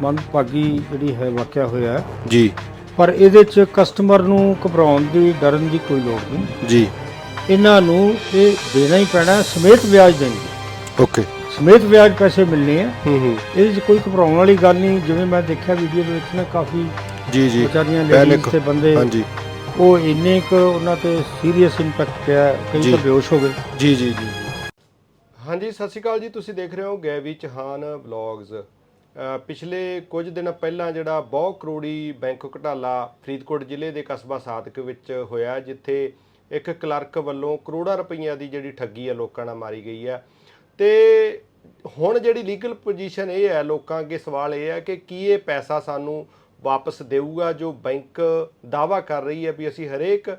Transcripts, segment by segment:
ਮੰਦਭਾਗੀ ਜਿਹੜੀ ਹੈ ਵਾਕਿਆ ਹੋਇਆ ਹੈ। ਜੀ। ਪਰ ਇਹਦੇ ਚ ਕਸਟਮਰ ਨੂੰ ਘਬਰਾਉਣ ਦੀ ਡਰਨ ਦੀ ਕੋਈ ਲੋੜ ਨਹੀਂ। ਜੀ। ਇਹਨਾਂ ਨੂੰ ਇਹ ਦੇਣਾ ਹੀ ਪੈਣਾ ਹੈ, ਸਮੇਤ ਵਿਆਜ ਦੇਣਗੇ ਓਕੇ। ਸਮੇਤ ਵਿਆਜ ਪੈਸੇ ਮਿਲਣੇ ਆ। ਹੂੰ ਹੂੰ। ਇਹਦੇ 'ਚ ਕੋਈ ਘਬਰਾਉਣ ਵਾਲੀ ਗੱਲ ਨਹੀਂ। ਜਿਵੇਂ ਮੈਂ ਦੇਖਿਆ ਵੀਡੀਓ ਦੇ ਵਿੱਚ ਨਾ ਕਾਫੀ ਜੀ ਜੀ। ਵਿਚਾਰੀਆਂ ਲੇਡੀਜ਼ ਤੇ ਬੰਦੇ ਹਾਂਜੀ। ਉਹ ਇੰਨੇ ਕੁ ਉਹਨਾਂ ਤੇ ਸੀਰੀਅਸ ਇੰਪੈਕਟ ਪਿਆ। ਕਈ ਜੀ। ਤਾਂ ਬੇਹੋਸ਼ ਹੋ ਗਏ। ਜੀ ਜੀ ਜੀ। ਹਾਂਜੀ ਸਤਿ ਸ਼੍ਰੀ ਅਕਾਲ ਜੀ। ਤੁਸੀਂ ਦੇਖ ਰਹੇ ਹੋ ਗੈਵੀ ਚਹਾਨ ਵਲੌਗਸ ਪਿਛਲੇ ਕੁਝ ਦਿਨ ਪਹਿਲਾਂ ਜਿਹੜਾ ਬਹੁ ਕਰੋੜੀ ਬੈਂਕ ਘੁਟਾਲਾ ਫਰੀਦਕੋਟ ਜ਼ਿਲ੍ਹੇ ਦੇ ਕਸਬਾ ਸਾਦਕ ਵਿੱਚ ਹੋਇਆ, ਜਿੱਥੇ ਇੱਕ ਕਲਰਕ ਵੱਲੋਂ ਕਰੋੜਾਂ ਰੁਪਈਆ ਦੀ ਜਿਹੜੀ ਠੱਗੀ ਆ ਲੋਕਾਂ ਨਾਲ ਮਾਰੀ ਗਈ ਹੈ ਤੇ ਹੁਣ ਜਿਹੜੀ ਲੀਗਲ ਪੋਜੀਸ਼ਨ ਇਹ ਹੈ ਲੋਕਾਂ ਅੱਗੇ ਸਵਾਲ ਇਹ ਹੈ ਕਿ ਕੀ ਇਹ ਪੈਸਾ ਸਾਨੂੰ ਵਾਪਸ ਦੇਊਗਾ ਜੋ ਬੈਂਕ ਦਾਵਾ ਕਰ ਰਹੀ ਹੈ ਵੀ ਅਸੀਂ ਹਰੇਕ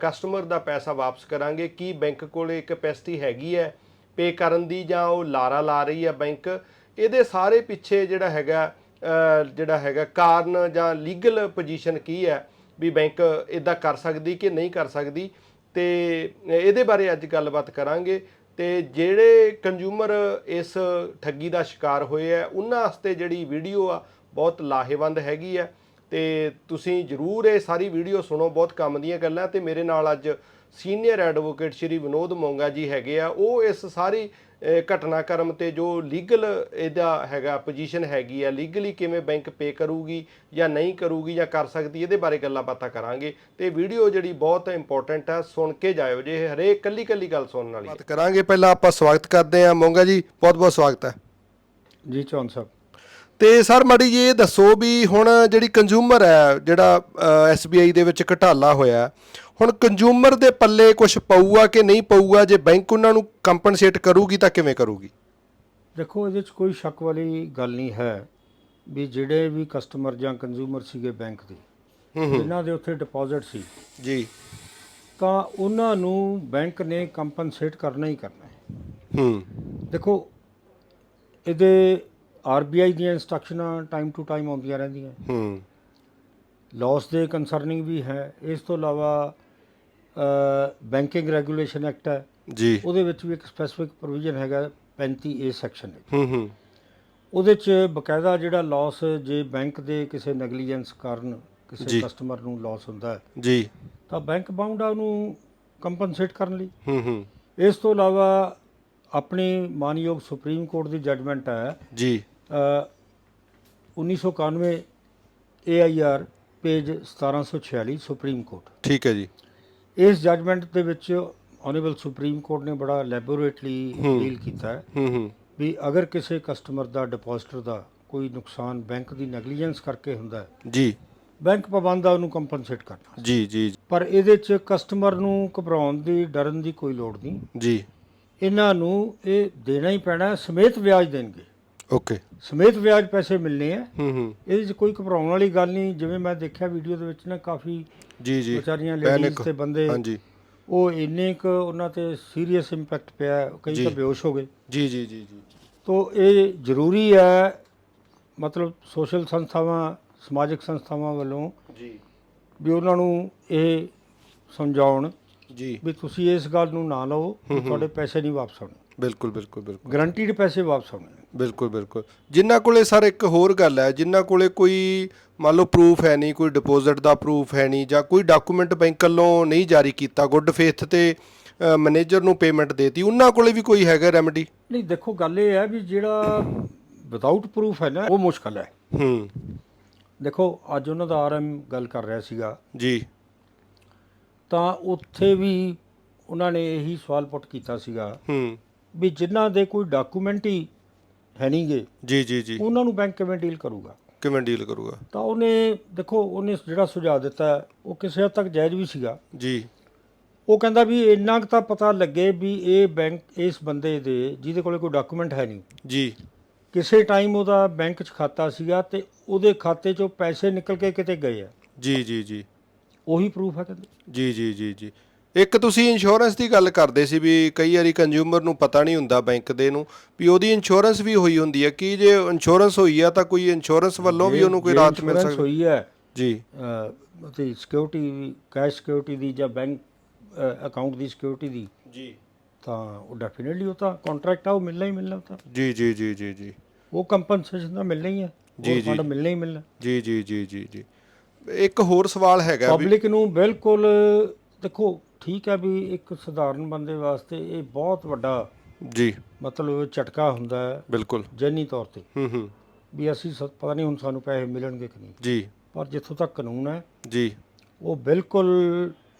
ਕਸਟਮਰ ਦਾ ਪੈਸਾ ਵਾਪਸ ਕਰਾਂਗੇ? ਕੀ ਬੈਂਕ ਕੋਲੇ ਕੈਪੈਸਿਟੀ ਹੈਗੀ ਹੈ ਪੇ ਕਰਨ ਦੀ ਜਾਂ ਉਹ ਲਾਰਾ ਲਾ ਰਹੀ ਹੈ ਬੈਂਕ? ਇਹਦੇ ਸਾਰੇ ਪਿੱਛੇ ਜਿਹੜਾ ਹੈਗਾ ਜਿਹੜਾ ਹੈਗਾ ਕਾਰਨ ਜਾਂ ਲੀਗਲ ਪੋਜੀਸ਼ਨ ਕੀ ਹੈ ਵੀ ਬੈਂਕ ਇਦਾਂ ਕਰ ਸਕਦੀ ਕਿ ਨਹੀਂ ਕਰ ਸਕਦੀ, ਤੇ ਇਹਦੇ ਬਾਰੇ ਅੱਜ ਗੱਲਬਾਤ ਕਰਾਂਗੇ। ਤੇ ਜਿਹੜੇ ਕੰਜ਼ੂਮਰ ਇਸ ਠੱਗੀ ਦਾ ਸ਼ਿਕਾਰ ਹੋਏ ਆ, ਉਹਨਾਂ ਵਾਸਤੇ ਜਿਹੜੀ ਵੀਡੀਓ ਆ ਬਹੁਤ ਲਾਹੇਵੰਦ ਹੈਗੀ ਆ। ਤੇ ਤੁਸੀਂ ਜਰੂਰ ਇਹ ਸਾਰੀ ਵੀਡੀਓ ਸੁਣੋ, ਬਹੁਤ ਕੰਮ ਦੀਆਂ ਗੱਲਾਂ। ਤੇ ਮੇਰੇ ਨਾਲ ਅੱਜ ਸੀਨੀਅਰ ਐਡਵੋਕੇਟ ਸ਼੍ਰੀ ਵਿਨੋਦ ਮੋਂਗਾ ਜੀ ਹੈਗੇ ਆ। ਉਹ ਇਸ ਸਾਰੀ ਘਟਨਾਕ੍ਰਮ ਤੇ ਜੋ ਲੀਗਲ ਇਹਦਾ ਹੈਗਾ ਪੋਜੀਸ਼ਨ ਹੈਗੀ ਆ ਲੀਗਲੀ ਕਿਵੇਂ ਬੈਂਕ ਪੇ ਕਰੂਗੀ ਜਾਂ ਨਹੀਂ ਕਰੂਗੀ ਜਾਂ ਕਰ ਸਕਦੀ ਇਹਦੇ ਬਾਰੇ ਗੱਲਾਂ ਬਾਤਾਂ ਕਰਾਂਗੇ। ਤੇ ਵੀਡੀਓ ਜਿਹੜੀ ਬਹੁਤ ਇੰਪੋਰਟੈਂਟ ਹੈ ਸੁਣ ਕੇ ਜਾਇਓ ਜੇ ਇਹ ਹਰੇਕ ਕੱਲੀ ਕੱਲੀ ਗੱਲ ਸੁਣਨ ਵਾਲੀ ਬਾਤ ਕਰਾਂਗੇ ਪਹਿਲਾਂ ਆਪਾਂ ਸਵਾਗਤ ਕਰਦੇ ਹਾਂ। ਮੋਂਗਾ ਜੀ ਬਹੁਤ ਬਹੁਤ ਸਵਾਗਤ ਹੈ। ਜੀ ਚੌਨ ਸਾਹਿਬ। ਤੇ ਸਰ ਮਾੜੀ ਜੀ ਇਹ ਦੱਸੋ ਵੀ ਹੁਣ ਜਿਹੜੀ ਕੰਜ਼ਿਊਮਰ ਹੈ ਜਿਹੜਾ SBI ਦੇ ਵਿੱਚ ਘਟਾਲਾ ਹੋਇਆ ਹੁਣ ਕੰਜ਼ਿਊਮਰ ਦੇ ਪੱਲੇ ਕੁਝ ਪਊਗਾ ਕਿ ਨਹੀਂ ਪਊਗਾ? ਜੇ ਬੈਂਕ ਉਹਨਾਂ ਨੂੰ ਕੰਪਨਸੇਟ ਕਰੂਗੀ ਤਾਂ ਕਿਵੇਂ ਕਰੂਗੀ? ਦੇਖੋ ਇਹਦੇ 'ਚ ਕੋਈ ਸ਼ੱਕ ਵਾਲੀ ਗੱਲ ਨਹੀਂ ਹੈ ਵੀ ਜਿਹੜੇ ਵੀ ਕਸਟਮਰ ਜਾਂ ਕੰਜ਼ਿਊਮਰ ਸੀਗੇ ਬੈਂਕ ਦੇ ਜਿਨ੍ਹਾਂ ਦੇ ਉੱਥੇ ਡਿਪੋਜ਼ਿਟ ਸੀ। ਜੀ। ਤਾਂ ਉਹਨਾਂ ਨੂੰ ਬੈਂਕ ਨੇ ਕੰਪਨਸੇਟ ਕਰਨਾ ਹੀ ਕਰਨਾ ਹੈ। ਹੂੰ। ਦੇਖੋ ਇਹਦੇ ਆਰਬੀਆਈ ਦੀਆਂ ਇਨਸਟਰਕਸ਼ਨਾਂ ਟਾਈਮ ਟੂ ਟਾਈਮ ਆਉਂਦੀਆਂ ਰਹਿੰਦੀਆਂ। ਹੂੰ। ਲਾਸ ਦੇ ਕੰਸਰਨਿੰਗ ਵੀ ਹੈ। ਇਸ ਤੋਂ ਇਲਾਵਾ ਬੈਂਕਿੰਗ ਰੈਗੂਲੇਸ਼ਨ ਐਕਟ ਹੈ। ਜੀ। ਉਹਦੇ ਵਿੱਚ ਵੀ ਇੱਕ ਸਪੈਸੀਫਿਕ ਪ੍ਰੋਵੀਜ਼ਨ ਹੈਗਾ 35 ਏ ਸੈਕਸ਼ਨ ਹੈ ਹੂੰ ਹੂੰ। ਉਹਦੇ 'ਚ ਬਕਾਇਦਾ ਜਿਹੜਾ ਲਾਸ ਜੇ ਬੈਂਕ ਦੇ ਕਿਸੇ ਨੈਗਲੀਜੈਂਸ ਕਾਰਨ ਕਿਸੇ। ਕਸਟਮਰ ਨੂੰ ਲਾਸ ਹੁੰਦਾ ਹੈ ਜੀ। ਤਾਂ ਬੈਂਕ ਬਾਉਂਡ ਆ ਉਹਨੂੰ ਕੰਪਨਸੇਟ ਕਰਨ ਲਈ। ਹੂੰ ਹੂੰ। ਇਸ ਤੋਂ ਇਲਾਵਾ ਆਪਣੀ ਮਾਨਯੋਗ ਸੁਪਰੀਮ ਕੋਰਟ ਦੀ ਜੱਜਮੈਂਟ ਹੈ। ਜੀ। 1991 AIR ਪੇਜ 1746 ਸੁਪਰੀਮ ਕੋਰਟ ਠੀਕ ਹੈ ਜੀ। ਇਸ ਜੱਜਮੈਂਟ ਦੇ ਵਿੱਚ ਆਨਰੇਬਲ ਸੁਪਰੀਮ ਕੋਰਟ ਨੇ ਬੜਾ ਲੈਬੋਰੇਟਲੀ। ਡੀਲ ਕੀਤਾ ਹੈ ਹੂੰ ਹੂੰ। ਵੀ ਅਗਰ ਕਿਸੇ ਕਸਟਮਰ ਦਾ ਡਿਪੋਜ਼ਿਟਰ ਦਾ ਕੋਈ ਨੁਕਸਾਨ ਬੈਂਕ ਦੀ ਨੈਗਲੀਜੈਂਸ ਕਰਕੇ ਹੁੰਦਾ ਹੈ ਜੀ। ਬੈਂਕ ਪਾਬੰਦ ਆ ਉਹਨੂੰ ਕੰਪਨਸੇਟ ਕਰਨਾ। ਜੀ ਜੀ ਪਰ ਇਹਦੇ 'ਚ ਕਸਟਮਰ ਨੂੰ ਘਬਰਾਉਣ ਦੀ ਡਰਨ ਦੀ ਕੋਈ ਲੋੜ ਨਹੀਂ। ਜੀ। ਇਹਨਾਂ ਨੂੰ ਇਹ ਦੇਣਾ ਹੀ ਪੈਣਾ ਸਮੇਤ ਵਿਆਜ ਦੇਣਗੇ। ਓਕੇ। ਸਮੇਤ ਵਿਆਜ ਪੈਸੇ ਮਿਲਣੇ ਆ। ਹੂੰ ਹੂੰ। ਇਹਦੇ 'ਚ ਕੋਈ ਘਬਰਾਉਣ ਵਾਲੀ ਗੱਲ ਨਹੀਂ। ਜਿਵੇਂ ਮੈਂ ਦੇਖਿਆ ਵੀਡੀਓ ਦੇ ਵਿੱਚ ਨਾ ਕਾਫੀ ਜੀ ਜੀ। ਵਿਚਾਰੀਆਂ ਲੇਡੀਜ਼ ਤੇ ਬੰਦੇ ਹਾਂਜੀ। ਉਹ ਇੰਨੇ ਕੁ ਉਹਨਾਂ ਤੇ ਸੀਰੀਅਸ ਇੰਪੈਕਟ ਪਿਆ। ਕਈ। ਤਾਂ ਬੇਹੋਸ਼ ਹੋ ਗਏ। ਜੀ ਜੀ ਜੀ ਜੀ। ਤੋ ਇਹ ਜ਼ਰੂਰੀ ਹੈ ਮਤਲਬ ਸੋਸ਼ਲ ਸੰਸਥਾਵਾਂ ਸਮਾਜਿਕ ਸੰਸਥਾਵਾਂ ਵੱਲੋਂ ਜੀ। ਵੀ ਉਹਨਾਂ ਨੂੰ ਇਹ ਸਮਝਾਉਣ ਜੀ। ਵੀ ਤੁਸੀਂ ਇਸ ਗੱਲ ਨੂੰ ਨਾ ਲਓ ਤੁਹਾਡੇ ਪੈਸੇ ਨਹੀਂ ਵਾਪਸ ਆਉਣੇ। ਬਿਲਕੁਲ ਬਿਲਕੁਲ ਬਿਲਕੁਲ। ਗਰੰਟੀਡ ਪੈਸੇ ਵਾਪਸ ਆਉਣੇ। ਬਿਲਕੁਲ ਬਿਲਕੁਲ। ਜਿਨ੍ਹਾਂ ਕੋਲੇ ਸਰ ਇੱਕ ਹੋਰ ਗੱਲ ਹੈ ਜਿਨ੍ਹਾਂ ਕੋਲੇ ਕੋਈ ਮੰਨ ਲਓ ਪ੍ਰੂਫ ਹੈ ਨਹੀਂ ਕੋਈ ਡਿਪੋਜ਼ਿਟ ਦਾ ਪ੍ਰੂਫ ਹੈ ਨਹੀਂ ਜਾਂ ਕੋਈ ਡਾਕੂਮੈਂਟ ਬੈਂਕ ਵੱਲੋਂ ਨਹੀਂ ਜਾਰੀ ਕੀਤਾ ਗੁੱਡ ਫੇਥ ਤੇ ਮੈਨੇਜਰ ਨੂੰ ਪੇਮੈਂਟ ਦੇਤੀ ਉਹਨਾਂ ਕੋਲੇ ਵੀ ਕੋਈ ਹੈਗਾ ਰੈਮਡੀ ਨਹੀਂ ਦੇਖੋ ਗੱਲ ਇਹ ਹੈ ਵੀ ਜਿਹੜਾ ਵਿਦਆਊਟ ਪ੍ਰੂਫ ਹੈ ਨਾ ਉਹ ਮੁਸ਼ਕਲ ਹੈ। ਹੂੰ। ਦੇਖੋ ਅੱਜ ਉਹਨਾਂ ਦਾ ਆਰਐਮ ਗੱਲ ਕਰ ਰਿਹਾ ਸੀਗਾ। ਜੀ। ਤਾਂ ਉੱਥੇ ਵੀ ਉਹਨਾਂ ਨੇ ਇਹੀ ਸਵਾਲ ਪੁੱਟ ਕੀਤਾ ਸੀਗਾ ਹੂੰ। ਵੀ ਜਿਨ੍ਹਾਂ ਦੇ ਕੋਈ ਡਾਕੂਮੈਂਟ ਹੀ ਹੈ ਨਹੀਂਗੇ ਜੀ ਜੀ ਜੀ। ਉਹਨਾਂ ਨੂੰ ਬੈਂਕ ਕਿਵੇਂ ਡੀਲ ਕਰੂਗਾ? ਕਿਵੇਂ ਡੀਲ ਕਰੂਗਾ? ਤਾਂ ਉਹਨੇ ਦੇਖੋ ਉਹਨੇ ਜਿਹੜਾ ਸੁਝਾਅ ਦਿੱਤਾ ਉਹ ਕਿਸੇ ਹੱਦ ਤੱਕ ਜਾਇਜ਼ ਵੀ ਸੀਗਾ। ਜੀ। ਉਹ ਕਹਿੰਦਾ ਵੀ ਇੰਨਾ ਕੁ ਤਾਂ ਪਤਾ ਲੱਗੇ ਵੀ ਇਹ ਬੈਂਕ ਇਸ ਬੰਦੇ ਦੇ ਜਿਹਦੇ ਕੋਲੇ ਕੋਈ ਡਾਕੂਮੈਂਟ ਹੈ ਨਹੀਂ। ਜੀ। ਕਿਸੇ ਟਾਈਮ ਉਹਦਾ ਬੈਂਕ 'ਚ ਖਾਤਾ ਸੀਗਾ ਤੇ ਉਹਦੇ ਖਾਤੇ 'ਚੋਂ ਪੈਸੇ ਨਿਕਲ ਕੇ ਕਿਤੇ ਗਏ ਆ। ਜੀ ਜੀ ਜੀ। ਉਹੀ ਪ੍ਰੂਫ ਹੈ ਕਹਿੰਦੇ। ਜੀ ਜੀ ਜੀ ਜੀ। ਇੱਕ ਤੁਸੀਂ ਇੰਸ਼ੋਰੈਂਸ ਦੀ ਗੱਲ ਕਰਦੇ ਸੀ ਵੀ ਕਈ ਵਾਰੀ ਕੰਜ਼ਿਊਮਰ ਨੂੰ ਪਤਾ ਨਹੀਂ ਹੁੰਦਾ ਬੈਂਕ ਦੇ ਨੂੰ ਵੀ ਉਹਦੀ ਇੰਸ਼ੋਰੈਂਸ ਵੀ ਹੋਈ ਹੁੰਦੀ ਹੈ। ਕਿ ਜੇ ਇੰਸ਼ੋਰੈਂਸ ਹੋਈ ਆ ਤਾਂ ਕੋਈ ਇੰਸ਼ੋਰੈਂਸ ਵੱਲੋਂ ਵੀ ਉਹਨੂੰ ਕੋਈ ਰਾਹਤ ਮਿਲ ਸਕਦੀ? ਹੋਈ ਹੈ ਜੀ। ਅ, ਤੇ ਸਿਕਿਉਰਿਟੀ ਕੈਸ਼ ਸਿਕਿਉਰਿਟੀ ਦੀ ਜਾਂ ਬੈਂਕ ਅਕਾਊਂਟ ਦੀ ਸਿਕਿਉਰਿਟੀ ਦੀ ਜੀ। ਤਾਂ ਉਹ ਡੈਫੀਨਿਟਲੀ ਉਹ ਤਾਂ ਕੰਟਰੈਕਟ ਆ ਉਹ ਮਿਲਣਾ ਹੀ ਮਿਲਣਾ ਤਾਂ। ਜੀ ਜੀ ਜੀ ਜੀ ਜੀ। ਉਹ ਕੰਪਨਸੇਸ਼ਨ ਤਾਂ ਮਿਲਣਾ ਹੀ ਹੈ ਜੀ, ਜੀ। ਮਿਲਣਾ ਹੀ ਮਿਲਣਾ। ਜੀ ਜੀ ਜੀ ਜੀ ਜੀ। ਇੱਕ ਹੋਰ ਸਵਾਲ ਹੈਗਾ ਪਬਲਿਕ ਨੂੰ ਬਿਲਕੁਲ ਦੇਖੋ ਠੀਕ ਹੈ ਵੀ ਇੱਕ ਸਧਾਰਨ ਬੰਦੇ ਵਾਸਤੇ ਇਹ ਬਹੁਤ ਵੱਡਾ ਜੀ। ਮਤਲਬ ਝਟਕਾ ਹੁੰਦਾ ਹੈ ਬਿਲਕੁਲ। ਜੈਨੀ ਤੌਰ ਤੇ। ਹੂੰ ਹੂੰ। ਵੀ ਅਸੀਂ ਸ- ਪਤਾ ਨਹੀਂ ਹੁਣ ਸਾਨੂੰ ਪੈਸੇ ਮਿਲਣਗੇ ਕਿ ਨਹੀਂ। ਜੀ। ਪਰ ਜਿੱਥੋਂ ਤੱਕ ਕਾਨੂੰਨ ਹੈ ਜੀ। ਉਹ ਬਿਲਕੁਲ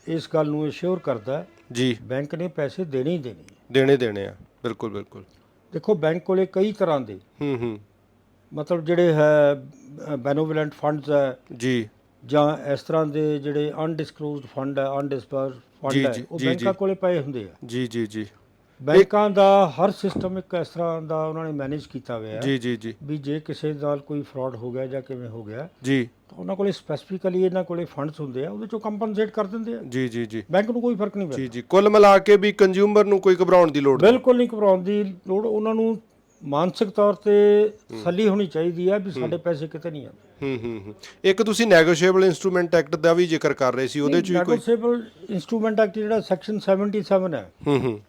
ਇਸ ਗੱਲ ਨੂੰ ਅਸ਼ੋਰ ਕਰਦਾ ਹੈ ਜੀ। ਬੈਂਕ ਨੇ ਪੈਸੇ ਦੇਣੇ ਹੀ ਦੇਣੇ ਹੈ। ਦੇਣੇ ਦੇਣੇ ਆ। ਬਿਲਕੁਲ ਬਿਲਕੁਲ। ਦੇਖੋ ਬੈਂਕ ਕੋਲੇ ਕਈ ਤਰ੍ਹਾਂ ਦੇ। ਹੂੰ ਹੂੰ। ਮਤਲਬ ਜਿਹੜੇ ਹੈ ਬੈਨੋਵਲੈਂਟ ਫੰਡਸ ਹੈ। ਜੀ। ਜਾਂ ਇਸ ਤਰ੍ਹਾਂ ਦੇ ਜਿਹੜੇ ਅਨਡਿਸਕਲੋਜ਼ਡ ਫੰਡ ਹੈ ਅਨਡਿਸਬਰਸ ਫੰਡ ਹੈ ਉਹ ਬੈਂਕਾਂ। ਕੋਲੇ ਪਏ ਹੁੰਦੇ ਆ। ਜੀ ਜੀ ਜੀ। ਬੈਂਕਾਂ ਦਾ ਹਰ ਸਿਸਟਮ ਇੱਕ ਇਸ ਤਰ੍ਹਾਂ ਦਾ ਉਹਨਾਂ ਨੇ ਮੈਨੇਜ ਕੀਤਾ ਹੋਇਆ ਹੈ ਜੀ ਜੀ ਜੀ। ਵੀ ਜੇ ਕਿਸੇ ਨਾਲ ਕੋਈ ਫਰਾਡ ਹੋ ਗਿਆ ਜਾਂ ਕਿਵੇਂ ਹੋ ਗਿਆ ਜੀ। ਤਾਂ ਉਹਨਾਂ ਕੋਲੇ ਸਪੈਸੀਫਿਕਲੀ ਇਹਨਾਂ ਕੋਲੇ ਫੰਡਸ ਹੁੰਦੇ ਆ ਉਹਦੇ ਚੋਂ ਕੰਪਨਸੇਟ ਕਰ ਦਿੰਦੇ ਆ। ਜੀ ਜੀ ਜੀ। ਬੈਂਕ ਨੂੰ ਕੋਈ ਫ਼ਰਕ ਨਹੀਂ ਪੈਂਦਾ। ਜੀ ਜੀ। ਕੁੱਲ ਮਿਲਾ ਕੇ ਵੀ ਕੰਜ਼ਿਊਮਰ ਨੂੰ ਕੋਈ ਘਬਰਾਉਣ ਦੀ ਲੋੜ ਨਹੀਂ। ਬਿਲਕੁਲ ਨਹੀਂ ਘਬਰਾਉਣ ਦੀ ਲੋੜ। ਉਹਨਾਂ ਨੂੰ ਮਾਨਸਿਕ ਤੌਰ ਤੇ ਸੱਲੀ ਹੋਣੀ ਚਾਹੀਦੀ ਹੈ ਵੀ ਸਾਡੇ ਪੈਸੇ ਕਿਤੇ ਨਹੀਂ ਜਾਂਦੇ ਹੂੰ ਹੂੰ ਹੂੰ। ਇੱਕ ਤੁਸੀਂ ਨੈਗੋਸ਼ੀਏਬਲ ਇਨਸਟਰੂਮੈਂਟ ਐਕਟ ਦਾ ਵੀ ਜ਼ਿਕਰ ਕਰ ਰਹੇ ਸੀ ਉਹਦੇ ਚ ਵੀ ਕੋਈ ਨੈਗੋਸ਼ੀਏਬਲ ਇਨਸਟਰੂਮੈਂਟ ਐਕਟ ਜਿਹੜਾ ਸੈਕਸ਼ਨ 77 ਹੈ ਹੂੰ ਹੂੰ।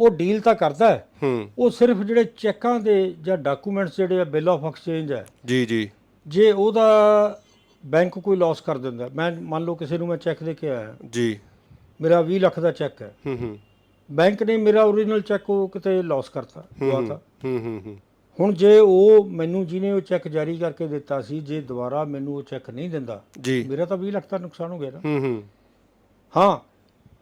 ਉਹ ਡੀਲ ਤਾਂ ਕਰਦਾ ਹੈ। ਹੂੰ। ਉਹ ਸਿਰਫ ਜਿਹੜੇ ਚੈੱਕਾਂ ਦੇ ਜਾਂ ਡਾਕੂਮੈਂਟਸ ਜਿਹੜੇ ਆ ਬਿੱਲ ਆਫ ਐਕਸਚੇਂਜ ਹੈ। ਜੀ ਜੀ। ਜੇ ਉਹਦਾ ਬੈਂਕ ਕੋਈ ਲਾਸ ਕਰ ਦਿੰਦਾ ਮੈਂ ਮੰਨ ਲਓ ਕਿਸੇ ਨੂੰ ਮੈਂ ਚੈੱਕ ਦੇ ਕੇ ਆਇਆ। ਜੀ। ਮੇਰਾ 20 ਲੱਖ ਦਾ ਚੈੱਕ ਹੈ। ਹੂੰ ਹੂੰ। ਬੈਂਕ ਨੇ ਮੇਰਾ ਓਰੀਜਨਲ ਚੈੱਕ ਉਹ ਕਿਤੇ ਲਾਸ ਕਰਤਾ ਹੂੰ ਹੂੰ ਹੂੰ। ਹੁਣ ਜੇ ਉਹ ਮੈਨੂੰ ਜਿਹਨੇ ਉਹ ਚੈੱਕ ਜਾਰੀ ਕਰਕੇ ਦਿੱਤਾ ਸੀ ਜੇ ਦੁਬਾਰਾ ਮੈਨੂੰ ਉਹ ਚੈੱਕ ਨਹੀਂ ਦਿੰਦਾ ਜੀ। ਮੇਰਾ ਤਾਂ 20 ਲੱਖ ਦਾ ਨੁਕਸਾਨ ਹੋ ਗਿਆ ਨਾ। ਹੂੰ ਹੂੰ। ਹਾਂ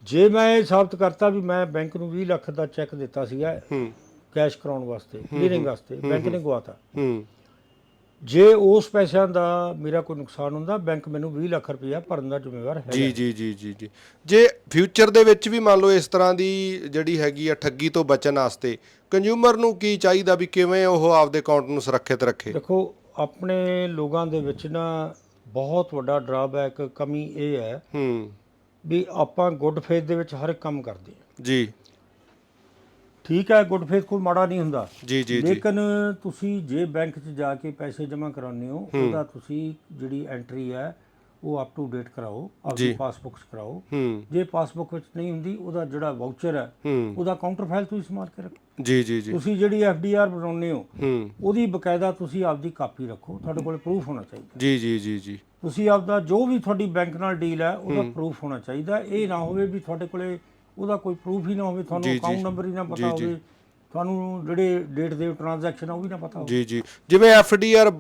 ਜੇ ਮੈਂ ਇਹ ਸਾਬਤ ਕਰਤਾ ਵੀ ਮੈਂ ਬੈਂਕ ਨੂੰ 20 ਲੱਖ ਦਾ ਚੈੱਕ ਦਿੱਤਾ ਸੀਗਾ ਹੂੰ। ਕੈਸ਼ ਕਰਾਉਣ ਵਾਸਤੇ ਕਲੀਅਰਿੰਗ ਵਾਸਤੇ ਬੈਂਕ ਨੇ ਗਵਾਤਾ ਹੂੰ। ਜੇ ਉਸ ਪੈਸਿਆਂ ਦਾ ਮੇਰਾ ਕੋਈ ਨੁਕਸਾਨ ਹੁੰਦਾ ਬੈਂਕ ਮੈਨੂੰ 20 ਲੱਖ ਰੁਪਇਆ ਭਰਨ ਦਾ ਜ਼ਿੰਮੇਵਾਰ ਹੈ ਜੀ ਜੀ ਜੀ ਜੀ ਜੀ। ਜੇ ਫਿਊਚਰ ਦੇ ਵਿੱਚ ਵੀ ਮੰਨ ਲਓ ਇਸ ਤਰ੍ਹਾਂ ਦੀ ਜਿਹੜੀ ਹੈਗੀ ਆ ਠੱਗੀ ਤੋਂ ਬਚਣ ਵਾਸਤੇ ਕੰਜ਼ਿਊਮਰ ਨੂੰ ਕੀ ਚਾਹੀਦਾ ਵੀ ਕਿਵੇਂ ਉਹ ਆਪਦੇ ਅਕਾਊਂਟ ਨੂੰ ਸੁਰੱਖਿਅਤ ਰੱਖੇ? ਦੇਖੋ ਆਪਣੇ ਲੋਕਾਂ ਦੇ ਵਿੱਚ ਨਾ ਬਹੁਤ ਵੱਡਾ ਡਰਾਬੈਕ ਕਮੀ ਇਹ ਹੈ ਹੂੰ। ਵੀ ਆਪਾਂ ਗੁੱਡ ਫੇਥ ਦੇ ਵਿੱਚ ਹਰ ਇੱਕ ਕੰਮ ਕਰਦੇ ਹਾਂ। ਜੀ। ਠੀਕ ਹੈ ਗੁੱਡ ਫੇਥ ਕੋਈ ਮਾੜਾ ਨਹੀਂ ਹੁੰਦਾ। ਜੀ ਜੀ ਜੀ। ਲੇਕਿਨ ਤੁਸੀਂ ਜੇ ਬੈਂਕ 'ਚ ਜਾ ਕੇ ਪੈਸੇ ਜਮ੍ਹਾਂ ਕਰਾਉਂਦੇ ਹੋ ਉਹਦਾ ਤੁਸੀਂ ਜਿਹੜੀ ਐਂਟਰੀ ਹੈ ਉਹ ਅਪ ਟੂ ਡੇਟ ਕਰਾਓ ਆਪਣੀ ਜੀ। ਪਾਸਬੁੱਕਸ ਕਰਾਓ। ਜੇ ਪਾਸਬੁੱਕ ਵਿੱਚ ਨਹੀਂ ਹੁੰਦੀ ਉਹਦਾ ਜਿਹੜਾ ਵਾਊਚਰ ਹੈ ਉਹਦਾ ਕਾਊਂਟਰ ਫਾਈਲ ਤੁਸੀਂ ਸੰਭਾਲ ਕੇ ਰੱਖੋ। ਜੀ ਜੀ ਜੀ। ਤੁਸੀਂ ਜਿਹੜੀ ਐਫਡੀਆਰ ਬਣਾਉਂਦੇ ਹੂੰ ਉਹਦੀ ਬਕਾਇਦਾ ਤੁਸੀਂ ਆਪਦੀ ਕਾਪੀ ਰੱਖੋ ਤੁਹਾਡੇ ਕੋਲ ਪ੍ਰੂਫ ਹੋਣਾ ਚਾਹੀਦਾ। ਜੀ ਜੀ ਜੀ ਜੀ। ਤੁਸੀਂ ਆਪਦਾ ਜੋ ਵੀ ਤੁਹਾਡੀ ਬੈਂਕ ਨਾਲ ਡੀਲ ਹੈ ਉਹਦਾ ਪ੍ਰੂਫ ਹੋਣਾ ਚਾਹੀਦਾ। ਇਹ ਨਾ ਹੋਵੇ ਵੀ ਤੁਹਾਡੇ ਕੋਲੇ ਉਹਦਾ ਕੋਈ ਪ੍ਰੂਫ ਹੀ ਨਾ ਹੋਵੇ ਤੁਹਾਨੂੰ ਜੀ, ਜੀ। ਅਕਾਊਂਟ ਨੰਬਰ ਹੀ ਨਾ ਪਤਾ ਜੀ। ਹੋਵੇ ਤੁਹਾਨੂੰ ਜਿਹੜੇ ਡੇਟ ਦੇ ਟ੍ਰਾਂਜੈਕਸ਼ਨ ਆ ਉਹ ਵੀ ਨਾ ਪਤਾ ਹੋਵੇ। ਜੀ ਜੀ। ਜਿਵੇਂ ਐਫਡੀਆਰ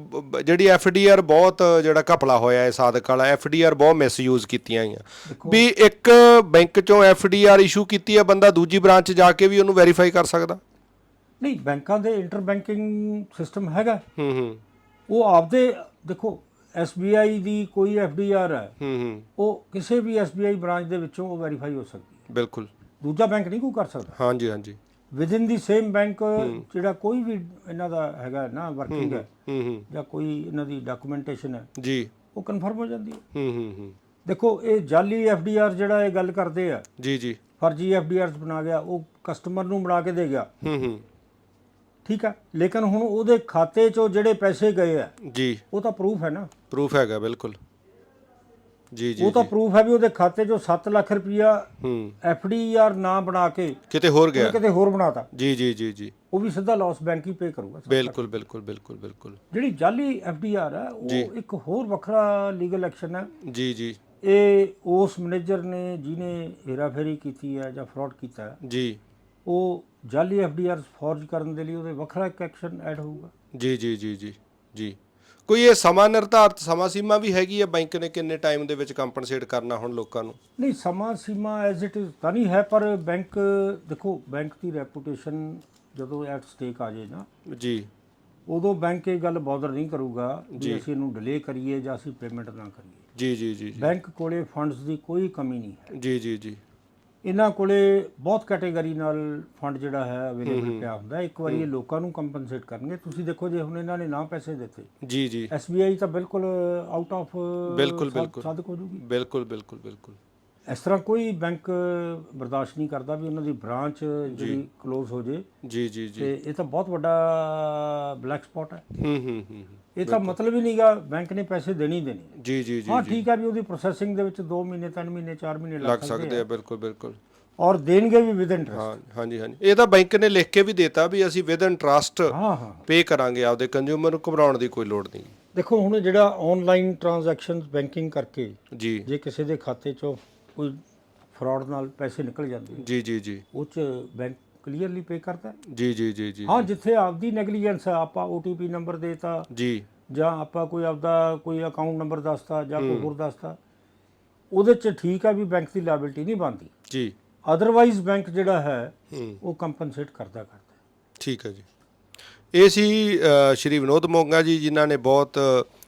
ਜਿਹੜੀ ਐਫਡੀਆਰ ਬਹੁਤ ਜਿਹੜਾ ਘਪਲਾ ਹੋਇਆ ਹੈ ਸਾਦਕ ਵਾਲਾ ਐਫਡੀਆਰ ਬਹੁਤ ਮਿਸਯੂਜ਼ ਕੀਤੀਆਂ ਗਈਆਂ ਵੀ ਇੱਕ ਬੈਂਕ ਚੋਂ ਐਫਡੀਆਰ ਇਸ਼ੂ ਕੀਤੀ ਹੈ ਬੰਦਾ ਦੂਜੀ ਬ੍ਰਾਂਚ ਜਾ ਕੇ ਵੀ ਉਹਨੂੰ ਵੈਰੀਫਾਈ ਕਰ ਸਕਦਾ? ਨਹੀਂ ਬੈਂਕਾਂ ਦੇ ਇੰਟਰ ਬੈਂਕਿੰਗ ਸਿਸਟਮ ਹੈਗਾ। ਹੂੰ ਹੂੰ। ਉਹ ਆਪਦੇ ਦੇਖੋ SBI ਦੀ ਕੋਈ FDR ਹੈ। ਹੂੰ ਹੂੰ। ਉਹ ਕਿਸੇ ਵੀ SBI ਬ੍ਰਾਂਚ ਦੇ ਵਿੱਚੋਂ ਉਹ ਵੈਰੀਫਾਈ ਹੋ ਸਕਦੀ ਹੈ। ਬਿਲਕੁਲ। ਦੂਜਾ ਬੈਂਕ ਨਹੀਂ ਕੋਈ ਕਰ ਸਕਦਾ? ਹਾਂਜੀ ਹਾਂਜੀ। Within the same bank ਜਿਹੜਾ ਕੋਈ ਵੀ ਇਹਨਾਂ ਦਾ ਹੈਗਾ ਨਾ ਵਰਕਿੰਗ ਹੈ ਹੂੰ ਹੂੰ ਜਾਂ ਕੋਈ ਇਹਨਾਂ ਦੀ ਡਾਕੂਮੈਂਟੇਸ਼ਨ ਹੈ ਜੀ। ਉਹ ਕਨਫਰਮ ਹੋ ਜਾਂਦੀ ਹੈ। ਹੂੰ ਹੂੰ ਹੂੰ। ਦੇਖੋ ਇਹ ਜਾਲੀ ਐਫਡੀਆਰ ਜਿਹੜਾ ਇਹ ਗੱਲ ਕਰਦੇ ਆ ਜੀ ਜੀ। ਫਰਜੀ ਐਫਡੀਆਰਸ ਬਣਾ ਗਿਆ ਉਹ ਕਸਟਮਰ ਨੂੰ ਬਣਾ ਕੇ ਦੇ ਗਿਆ। ਹੂੰ ਹੂੰ। ਠੀਕ ਹੈ ਲੇਕਿਨ ਹੁਣ ਉਹਦੇ ਖਾਤੇ 'ਚੋਂ ਜਿਹੜੇ ਪੈਸੇ ਗਏ ਆ ਜੀ। ਉਹ ਤਾਂ ਪ੍ਰੂਫ ਹੈ ਨਾ। ਪ੍ਰੂਫ ਹੈਗਾ ਬਿਲਕੁਲ। ਜੀ ਜੀ ਉਹ ਤਾਂ ਪ੍ਰੂਫ ਹੈ ਵੀ ਉਹਦੇ ਖਾਤੇ 'ਚੋਂ 7 ਲੱਖ ਰੁਪਇਆ ਹੂੰ। ਐਫਡੀਆਰ ਨਾ ਬਣਾ ਕੇ ਕਿਤੇ ਹੋਰ ਉਹਨੇ ਗਿਆ ਕਿਤੇ ਹੋਰ ਬਣਾਤਾ। ਜੀ ਜੀ ਜੀ ਜੀ। ਉਹ ਵੀ ਸਿੱਧਾ ਲਾਸ ਬੈਂਕ ਹੀ ਪੇ ਕਰੂਗਾ। ਬਿਲਕੁਲ ਬਿਲਕੁਲ ਬਿਲਕੁਲ ਬਿਲਕੁਲ। ਜਿਹੜੀ ਜਾਲੀ ਐਫਡੀਆਰ ਹੈ ਉਹ ਇੱਕ ਹੋਰ ਵੱਖਰਾ ਲੀਗਲ ਐਕਸ਼ਨ ਹੈ। ਜੀ ਜੀ। ਇਹ ਉਸ ਮੈਨੇਜਰ ਨੇ ਜਿਹਨੇ ਹੇਰਾਫੇਰੀ ਕੀਤੀ ਹੈ ਜਾਂ ਫਰਾਡ ਕੀਤਾ ਹੈ ਜੀ। ਉਹ ਜਾਲੀ ਐਫਡੀਆਰ ਫੋਰਜ ਕਰਨ ਦੇ ਲਈ ਉਹਦੇ ਵੱਖਰਾ ਇੱਕ ਐਕਸ਼ਨ ਐਡ ਹੋਊਗਾ। ਜੀ ਜੀ ਜੀ ਜੀ ਜੀ। ਕੋਈ ਇਹ ਸਮਾਂ ਨਿਰਧਾਰਤ ਸਮਾਂ ਸੀਮਾ ਵੀ ਹੈਗੀ ਹੈ ਬੈਂਕ ਨੇ ਕਿੰਨੇ ਟਾਈਮ ਦੇ ਵਿੱਚ ਕੰਪਨਸੇਟ ਕਰਨਾ ਹੁਣ ਲੋਕਾਂ ਨੂੰ? ਨਹੀਂ ਸਮਾਂ ਸੀਮਾ ਐਜ਼ ਇਟ ਇਜ਼ ਤਾਂ ਨਹੀਂ ਹੈ ਪਰ ਬੈਂਕ ਦੇਖੋ ਬੈਂਕ ਦੀ ਰੈਪੂਟੇਸ਼ਨ ਜਦੋਂ ਐਟ ਸਟੇਕ ਆ ਜਾਏ ਨਾ ਜੀ। ਉਦੋਂ ਬੈਂਕ ਇਹ ਗੱਲ ਬੌਦਰ ਨਹੀਂ ਕਰੂਗਾ ਵੀ ਅਸੀਂ ਇਹਨੂੰ ਡਿਲੇ ਕਰੀਏ ਜਾਂ ਅਸੀਂ ਪੇਮੈਂਟ ਨਾ ਕਰੀਏ। ਜੀ ਜੀ ਜੀ ਜੀ। ਬੈਂਕ ਕੋਲੇ ਫੰਡਸ ਦੀ ਕੋਈ ਕਮੀ ਨਹੀਂ ਹੈ। ਜੀ ਜੀ ਜੀ। ਇਹਨਾਂ ਕੋਲੇ ਬਹੁਤ ਕੈਟਾਗਰੀ ਨਾਲ ਫੰਡ ਜਿਹੜਾ ਹੈ ਅਵੇਲੇਬਲ ਪਿਆ ਹੁੰਦਾ। ਇੱਕ ਵਾਰੀ ਇਹ ਲੋਕਾਂ ਨੂੰ ਕੰਪਨਸੇਟ ਕਰਨਗੇ। ਤੁਸੀਂ ਦੇਖੋ ਜੇ ਹੁਣ ਇਹਨਾਂ ਨੇ ਨਾ ਪੈਸੇ ਦਿੱਤੇ ਜੀ ਜੀ। SBI ਤਾਂ ਬਿਲਕੁਲ ਆਊਟ ਆਫ ਬਿਲਕੁਲ, ਬਿਲਕੁਲ। ਸਾਦਕ ਹੋ ਜੂਗੀ। ਬਿਲਕੁਲ ਬਿਲਕੁਲ ਬਿਲਕੁਲ। ਇਸ ਤਰ੍ਹਾਂ ਕੋਈ ਬੈਂਕ ਬਰਦਾਸ਼ਤ ਨਹੀਂ ਕਰਦਾ ਵੀ ਉਹਨਾਂ ਦੀ ਬ੍ਰਾਂਚ ਜਿਹੜੀ ਕਲੋਜ਼ ਹੋ ਜੇ। ਜੀ ਜੀ ਜੀ। ਤੇ ਇਹ ਤਾਂ ਬਹੁਤ ਵੱਡਾ ਬਲੈਕ ਸਪੌਟ ਹੂੰ ਹੂੰ ਹੂੰ ਹੂੰ। ਇਹ ਤਾਂ ਮਤਲਬ ਹੀ ਨਹੀਂਗਾ ਬੈਂਕ ਨੇ ਪੈਸੇ ਦੇਣੇ ਦੇਣੇ ਜੀ ਜੀ ਜੀ ਹਾਂ ਠੀਕ ਹੈ ਵੀ ਉਹਦੀ ਪ੍ਰੋਸੈਸਿੰਗ ਦੇ ਵਿੱਚ 2 ਮਹੀਨੇ 3 ਮਹੀਨੇ 4 ਮਹੀਨੇ ਲੱਗ ਸਕਦੇ ਆ। ਬਿਲਕੁਲ ਬਿਲਕੁਲ। ਔਰ ਦੇਣਗੇ ਵੀ ਵਿਦ ਇੰਟਰਸਟ ਹਾਂ ਹਾਂਜੀ ਹਾਂਜੀ। ਇਹ ਤਾਂ ਬੈਂਕ ਨੇ ਲਿਖ ਕੇ ਵੀ ਦਿੱਤਾ ਵੀ ਅਸੀਂ ਵਿਦ ਇੰਟਰਸਟ ਹਾਂ ਹਾਂ ਪੇ ਕਰਾਂਗੇ ਆਪਦੇ ਕੰਜ਼ਿਊਮਰ ਨੂੰ ਘਬਰਾਉਣ ਦੀ ਕੋਈ ਲੋੜ ਨਹੀਂ। ਦੇਖੋ ਹੁਣ ਜਿਹੜਾ ਆਨਲਾਈਨ ਟ੍ਰਾਂਜੈਕਸ਼ਨਸ ਬੈਂਕਿੰਗ ਕਰਕੇ ਜੀ। ਜੇ ਕਿਸੇ ਦੇ ਖਾਤੇ ਚੋਂ ਕੋਈ ਫਰਾਡ ਨਾਲ ਪੈਸੇ ਨਿਕਲ ਜਾਂਦੇ ਜੀ ਜੀ ਜੀ। ਉਹ ਚ ਬੈਂਕ ਕਲੀਅਰਲੀ ਪੇ ਕਰਦਾ। ਜੀ ਜੀ ਜੀ ਜੀ ਹਾਂ ਜਿੱਥੇ ਆਪਦੀ ਨੈਗਲੀਜੈਂਸ ਆਪਾਂ OTP ਨੰਬਰ ਦੇਤਾ। ਜੀ। ਜਾਂ ਆਪਾਂ ਕੋਈ ਆਪਦਾ ਕੋਈ ਅਕਾਊਂਟ ਨੰਬਰ ਦੱਸਤਾ ਜਾਂ ਕੋਈ ਹੋਰ ਦੱਸਤਾ ਉਹਦੇ ਚ ਠੀਕ ਆ ਵੀ ਬੈਂਕ ਦੀ ਲਾਇਬਿਲਟੀ ਨਹੀਂ ਬਣਦੀ। ਜੀ। ਅਦਰਵਾਈਜ਼ ਬੈਂਕ ਜਿਹੜਾ ਹੈ ਉਹ ਕੰਪਨਸੇਟ ਕਰਦਾ ਕਰਦਾ ਠੀਕ ਹੈ ਜੀ। ਇਹ ਸੀ ਸ਼੍ਰੀ ਵਿਨੋਦ ਮੋਂਗਾ ਜੀ ਜਿਨ੍ਹਾਂ ਨੇ ਬਹੁਤ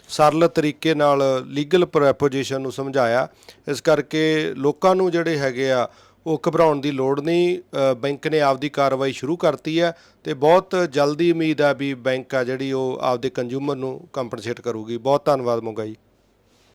ਸਰਲ ਤਰੀਕੇ ਨਾਲ ਲੀਗਲ ਪ੍ਰੈਪੋਜੀਸ਼ਨ ਨੂੰ ਸਮਝਾਇਆ। ਇਸ ਕਰਕੇ ਲੋਕਾਂ ਨੂੰ ਜਿਹੜੇ ਹੈਗੇ ਆ ਉਹ ਘਬਰਾਉਣ ਦੀ ਲੋੜ ਨਹੀਂ ਬੈਂਕ ਨੇ ਆਪਦੀ ਕਾਰਵਾਈ ਸ਼ੁਰੂ ਕਰਤੀ ਹੈ ਤੇ ਬਹੁਤ ਜਲਦੀ ਉਮੀਦ ਆ ਵੀ ਬੈਂਕ ਆ ਜਿਹੜੀ ਉਹ ਆਪਦੇ ਕੰਜ਼ਿਊਮਰ ਨੂੰ ਕੰਪਨਸੇਟ ਕਰੂਗੀ। ਬਹੁਤ ਧੰਨਵਾਦ ਮੋਂਗਾ ਜੀ।